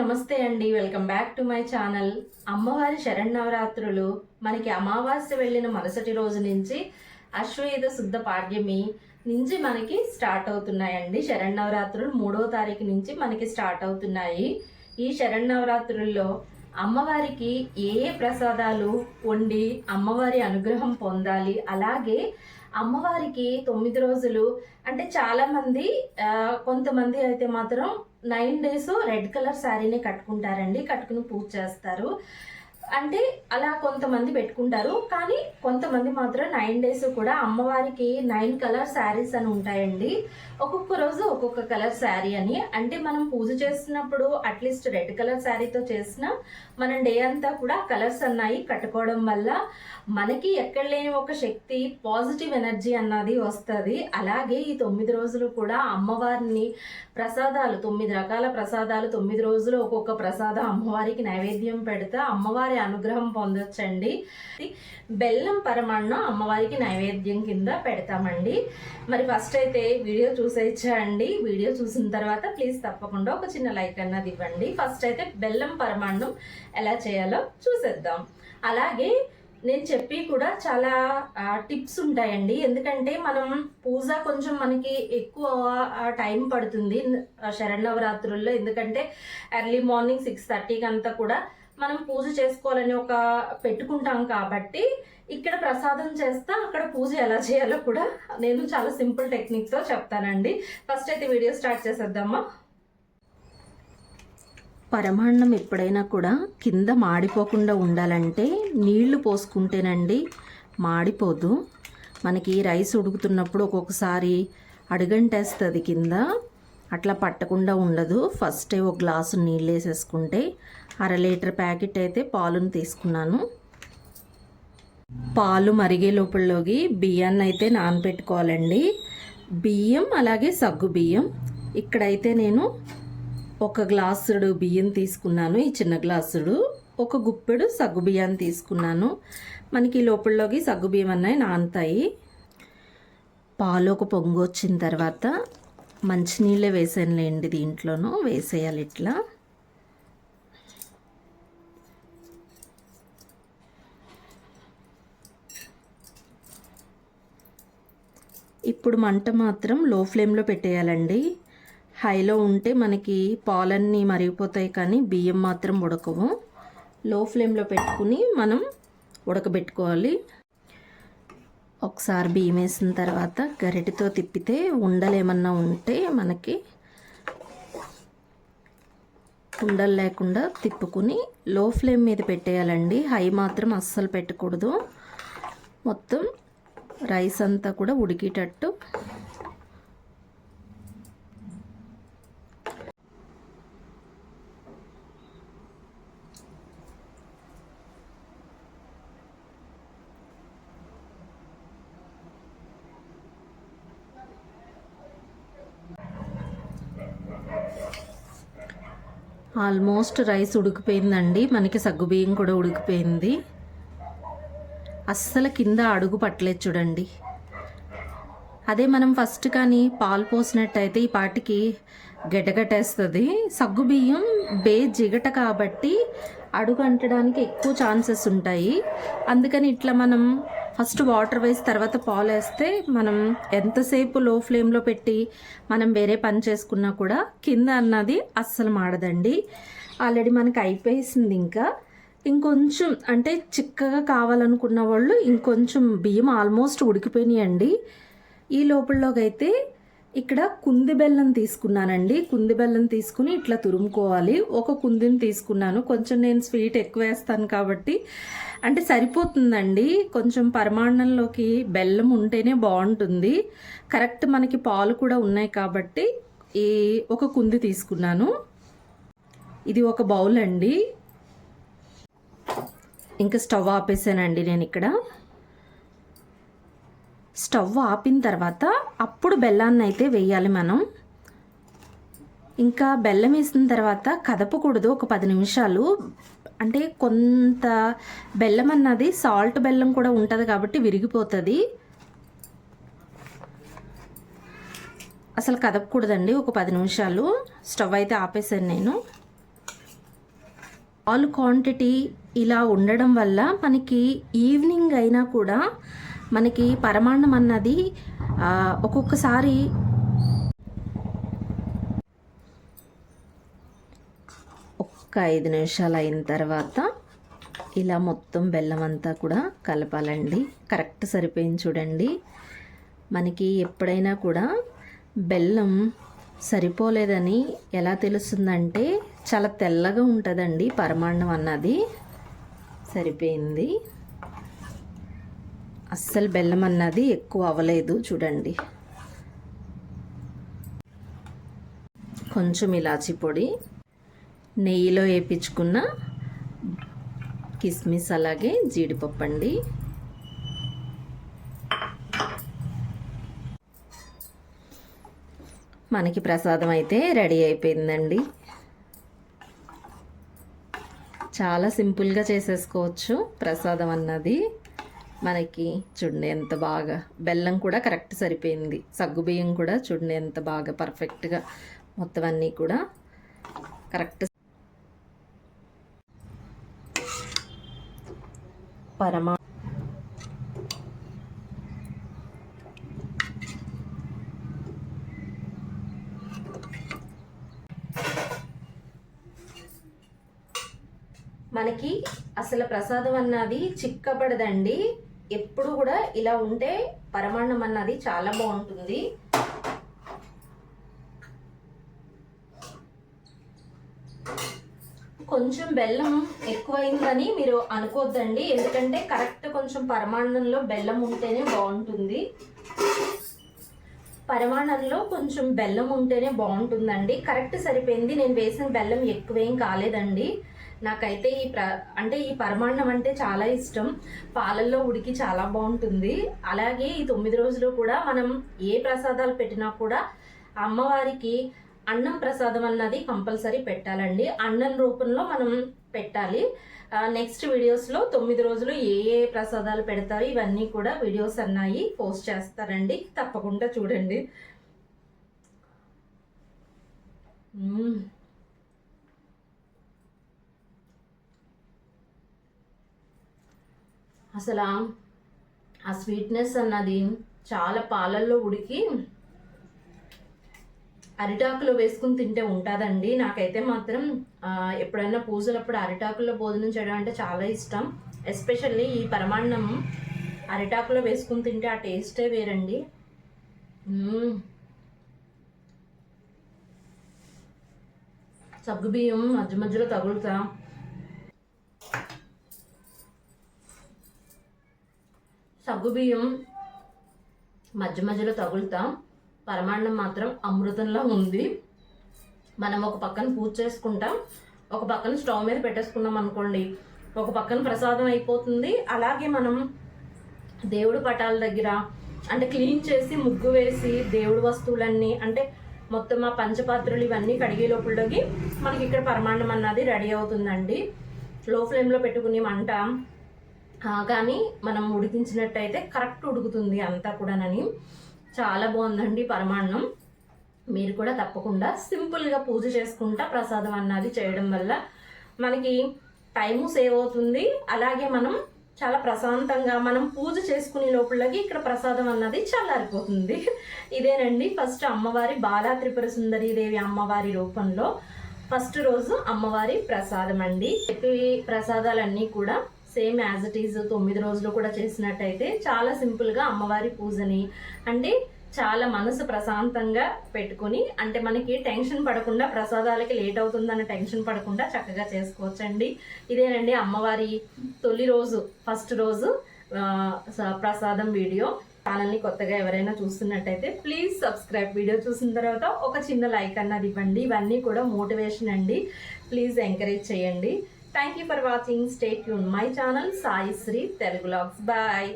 నమస్తే అండి. Welcome back to my channel. అమ్మవారి శరణవరాత్రులు మనకి అమావాస్య వెళ్ళిన మరుసటి రోజు నుంచి అశ్వయుధ శుద్ధ పాడ్యమి నుంచి మనకి స్టార్ట్ అవుతున్నాయండి. శరణవరాత్రులు మూడో తారీఖు నుంచి మనకి స్టార్ట్ అవుతున్నాయి. ఈ శరణవరాత్రుల్లో అమ్మవారికి ఏ ఏ ప్రసాదాలు వండి అమ్మవారి అనుగ్రహం పొందాలి అలాగే అమ్మవారికి తొమ్మిది రోజులు అంటే చాలామంది కొంతమంది అయితే మాత్రం నైన్ డేస్ రెడ్ కలర్ శారీనే కట్టుకుంటారండి. కట్టుకుని పూజ చేస్తారు. అంటే అలా కొంతమంది పెట్టుకుంటారు. కానీ కొంతమంది మాత్రం నైన్ డేస్ కూడా అమ్మవారికి నైన్ కలర్ శారీస్ అని ఉంటాయండి. ఒక్కొక్క రోజు ఒక్కొక్క కలర్ శారీ అని. అంటే మనం పూజ చేస్తున్నప్పుడు అట్లీస్ట్ రెడ్ కలర్ శారీతో చేసిన మనం డే అంతా కూడా కలర్స్ అన్నాయి కట్టుకోవడం వల్ల మనకి ఎక్కడ లేని ఒక శక్తి పాజిటివ్ ఎనర్జీ అన్నది వస్తుంది. అలాగే ఈ తొమ్మిది రోజులు కూడా అమ్మవారిని ప్రసాదాలు తొమ్మిది రకాల ప్రసాదాలు తొమ్మిది రోజులు ఒక్కొక్క ప్రసాదం అమ్మవారికి నైవేద్యం పెడితే అమ్మవారి అనుగ్రహం పొందొచ్చండి. బెల్లం పరమాన్నం అమ్మవారికి నైవేద్యం కింద పెడతామండి. మరి ఫస్ట్ అయితే వీడియో చూసేయచ్చండి వీడియో చూసిన తర్వాత ప్లీజ్ తప్పకుండా ఒక చిన్న లైక్ అన్నది ఇవ్వండి. ఫస్ట్ అయితే బెల్లం పరమాన్నం ఎలా చేయాలో చూసేద్దాం. అలాగే నేను చెప్పి కూడా చాలా టిప్స్ ఉంటాయండి. ఎందుకంటే మనం పూజ కొంచెం మనకి ఎక్కువ టైం పడుతుంది ఆ, శరణవరాత్రుల్లో ఎందుకంటే ఎర్లీ మార్నింగ్ సిక్స్ థర్టీకి అంతా కూడా మనం పూజ చేసుకోవాలని ఒక పెట్టుకుంటాం కాబట్టి ఇక్కడ ప్రసాదం చేస్తా అక్కడ పూజ ఎలా చేయాలో కూడా నేను చాలా సింపుల్ టెక్నిక్తో చెప్తానండి. ఫస్ట్ అయితే వీడియో స్టార్ట్ చేసేద్దామా? పరమాన్నం ఎప్పుడైనా కూడా కింద మాడిపోకుండా ఉండాలంటే నీళ్ళు పోసుకుంటేనండి మాడిపోదు. మనకి రైస్ ఉడుకుతున్నప్పుడు ఒక్కొక్కసారి అడుగంటేస్తుంది కింద. అట్లా పట్టకుండా ఉండదు. ఫస్టే ఒక గ్లాసు నీళ్ళు వేసేసుకుంటే అర లీటర్ ప్యాకెట్ అయితే పాలును తీసుకున్నాను. పాలు మరిగే లోపలలోకి బియ్యాన్ని అయితే నానబెట్టుకోవాలండి. బియ్యం అలాగే సగ్గు బియ్యం. ఇక్కడైతే నేను ఒక గ్లాసుడు బియ్యం తీసుకున్నాను ఈ చిన్న గ్లాసుడు. ఒక గుప్పెడు సగ్గు బియ్యాన్ని తీసుకున్నాను. మనకి లోపలలోకి సగ్గు బియ్యం అన్నవి నానుతాయి. పాలు ఒక పొంగు వచ్చిన తర్వాత మంచినీళ్ళే వేసానులేండి దీంట్లోనూ వేసేయాలి ఇట్లా. ఇప్పుడు మంట మాత్రం లో ఫ్లేమ్లో పెట్టేయాలండి. హైలో ఉంటే మనకి పాలన్నీ మరిగిపోతాయి కానీ బియ్యం మాత్రం ఉడకవు. లో ఫ్లేమ్లో పెట్టుకుని మనం ఉడకబెట్టుకోవాలి. ఒకసారి బియ్యం వేసిన తర్వాత గరిటెతో తిప్పితే ఉండలేమన్నా ఉంటే మనకి ఉండలు లేకుండా తిప్పుకుని లో ఫ్లేమ్ మీద పెట్టేయాలండి. హై మాత్రం అస్సలు పెట్టకూడదు. మొత్తం రైస్ అంతా కూడా ఉడికేటట్టు. ఆల్మోస్ట్ రైస్ ఉడికిపోయిందండి. మనకి సగ్గుబియ్యం కూడా ఉడికిపోయింది. అస్సలు కింద అడుగు పట్టలేదు చూడండి. అదే మనం ఫస్ట్ కానీ పాలు పోసినట్టయితే ఈ పాటికి గడ్డగట్టేస్తుంది సగ్గుబియ్యం బే జిగట కాబట్టి అడుగు అంటడానికి ఎక్కువ ఛాన్సెస్ ఉంటాయి. అందుకని ఇట్లా మనం ఫస్ట్ వాటర్ వేసి తర్వాత పాలు వేస్తే మనం ఎంతసేపు లో ఫ్లేమ్లో పెట్టి మనం వేరే పని చేసుకున్నా కూడా కింద అన్నది అస్సలు మాడదండి. ఆల్రెడీ మనకి అయిపోయేసింది ఇంకా. ఇంకొంచెం అంటే చిక్కగా కావాలనుకున్న వాళ్ళు ఇంకొంచెం బియ్యం ఆల్మోస్ట్ ఉడికిపోయినాయండి. ఈ లోపలలోకైతే అయితే ఇక్కడ కుంది బెల్లం తీసుకున్నానండి. కుంది బెల్లం తీసుకుని ఇట్లా తురుముకోవాలి. ఒక కుందిని తీసుకున్నాను. కొంచెం నేను స్వీట్ ఎక్కువ వేస్తాను కాబట్టి. అంటే సరిపోతుందండి. కొంచెం పరిమాణంలోకి బెల్లం ఉంటేనే బాగుంటుంది. కరెక్ట్ మనకి పాలు కూడా ఉన్నాయి కాబట్టి ఈ ఒక కుంది తీసుకున్నాను. ఇది ఒక బౌల్ అండి. ఇంకా స్టవ్ ఆపేసానండి నేను ఇక్కడ. స్టవ్ ఆపిన తర్వాత అప్పుడు బెల్లాన్ని అయితే వేయాలి మనం. ఇంకా బెల్లం వేసిన తర్వాత కదపకూడదు ఒక పది నిమిషాలు. అంటే కొంత బెల్లం అన్నది సాల్ట్ బెల్లం కూడా ఉంటుంది కాబట్టి విరిగిపోతుంది. అసలు కదపకూడదండి ఒక పది నిమిషాలు. స్టవ్ అయితే ఆపేసాను నేను. ఆల్ క్వాంటిటీ ఇలా ఉండడం వల్ల మనకి ఈవినింగ్ అయినా కూడా మనకి పరమాన్నం అన్నది ఒక్కొక్కసారి ఒక్క ఐదు నిమిషాలు అయిన తర్వాత ఇలా మొత్తం బెల్లం అంతా కూడా కలపాలండి. కరెక్ట్ సరిపోయింది చూడండి. మనకి ఎప్పుడైనా కూడా బెల్లం సరిపోలేదని ఎలా తెలుస్తుందంటే చాలా తెల్లగా ఉంటుందండి పరమాన్నం అన్నది. సరిపోయింది. అస్సలు బెల్లం అన్నది ఎక్కువ అవ్వలేదు చూడండి. కొంచెం ఇలాచి పొడి నెయ్యిలో వేయించుకున్న కిస్మిస్ అలాగే జీడిపప్పు అండి. మనకి ప్రసాదం అయితే రెడీ అయిపోయిందండి. చాలా సింపుల్గా చేసేసుకోవచ్చు. ప్రసాదం అన్నది. మనకి చూడండి ఎంత బాగా. బెల్లం కూడా కరెక్ట్ సరిపోయింది. సగ్గుబియ్యం కూడా చూడండి ఎంత బాగా పర్ఫెక్ట్గా మొత్తం అన్నీ కూడా కరెక్ట్ పరమా మనకి అసలు ప్రసాదం అన్నది చిక్కబడదండి. ఎప్పుడు కూడా ఇలా ఉంటే పరమాన్నం అన్నది చాలా బాగుంటుంది. కొంచెం బెల్లం ఎక్కువైందని మీరు అనుకోవద్దండి ఎందుకంటే కరెక్ట్ కొంచెం పరమాన్నంలో బెల్లం ఉంటేనే బాగుంటుంది. పరమాణంలో కొంచెం బెల్లం ఉంటేనే బాగుంటుందండి. కరెక్ట్ సరిపోయింది. నేను వేసిన బెల్లం ఎక్కువేం కాలేదండి. నాకైతే ఈ ప్ర అంటే ఈ పరమాన్నం అంటే చాలా ఇష్టం. పాలల్లో ఉడికి చాలా బాగుంటుంది. అలాగే ఈ తొమ్మిది రోజులు కూడా మనం ఏ ప్రసాదాలు పెట్టినా కూడా అమ్మవారికి అన్నం ప్రసాదం అన్నది కంపల్సరీ పెట్టాలండి. అన్నం రూపంలో మనం పెట్టాలి. నెక్స్ట్ వీడియోస్లో తొమ్మిది రోజులు ఏ ఏ ప్రసాదాలు పెడతారు ఇవన్నీ కూడా వీడియోస్ అన్నాయి. పోస్ట్ చేస్తారండి. తప్పకుండా చూడండి. అసలు ఆ- స్వీట్నెస్ అన్నది చాలా పాలల్లో ఉడికి అరిటాకులో వేసుకుని తింటే ఉంటుందండి. నాకైతే మాత్రం ఎప్పుడైనా పూజలప్పుడు అరిటాకుల్లో భోజనం చేయడం అంటే చాలా ఇష్టం. ఎస్పెషల్లీ ఈ పరమాన్నం అరిటాకులో వేసుకుని తింటే ఆ టేస్టే వేరండి. సగ్గుబియ్యం మధ్య మధ్యలో తగులుతా. సగ్గుబియ్యం మధ్య మధ్యలో తగులుతా. పరమాన్నం మాత్రం అమృతంలో ఉంది. మనం ఒక పక్కన పూజ చేసుకుంటాం. ఒక పక్కన స్టవ్ మీద పెట్టేసుకున్నాం అనుకోండి ఒక పక్కన ప్రసాదం అయిపోతుంది. అలాగే మనం దేవుడు పటాల దగ్గర అంటే క్లీన్ చేసి ముగ్గు వేసి దేవుడు వస్తువులన్నీ అంటే మొత్తం ఆ పంచపాత్రలు ఇవన్నీ కడిగే లోపలకి మనకి ఇక్కడ పరమాన్నం అన్నది రెడీ అవుతుందండి. లో ఫ్లేమ్లో పెట్టుకుని మంట కానీ మనం ఉడికించినట్టయితే కరెక్ట్ ఉడుకుతుంది అంతా కూడానని. చాలా బాగుందండి పరమాన్నం. మీరు కూడా తప్పకుండా సింపుల్గా పూజ చేసుకుంటా ప్రసాదం అన్నది చేయడం వల్ల మనకి టైము సేవ్ అవుతుంది. అలాగే మనం చాలా ప్రశాంతంగా మనం పూజ చేసుకునే లోపలకి ఇక్కడ ప్రసాదం అన్నది చల్లారిపోతుంది. ఇదేనండి ఫస్ట్ అమ్మవారి బాలా త్రిపుర సుందరీ దేవి అమ్మవారి రూపంలో ఫస్ట్ రోజు అమ్మవారి ప్రసాదం అండి. చెప్పి ప్రసాదాలన్నీ కూడా సేమ్ యాజ్ ఇట్ ఈజ్ తొమ్మిది రోజులు కూడా చేసినట్టయితే చాలా సింపుల్గా అమ్మవారి పూజని అంటే చాలా మనసు ప్రశాంతంగా పెట్టుకొని అంటే మనకి టెన్షన్ పడకుండా ప్రసాదాలకి లేట్ అవుతుందన్న టెన్షన్ పడకుండా చక్కగా చేసుకోవచ్చండి. ఇదేనండి అమ్మవారి తొలి రోజు ఫస్ట్ రోజు స- ప్రసాదం వీడియో. ఛానల్ని కొత్తగా ఎవరైనా చూస్తున్నట్టయితే ప్లీజ్ సబ్స్క్రైబ్ వీడియో చూసిన తర్వాత ఒక చిన్న లైక్ అన్నది ఇవ్వండి. ఇవన్నీ కూడా మోటివేషన్ అండి. ప్లీజ్ ఎంకరేజ్ చేయండి. thank you for watching stay Yoon my channel Sai Sri Telugu vlogs bye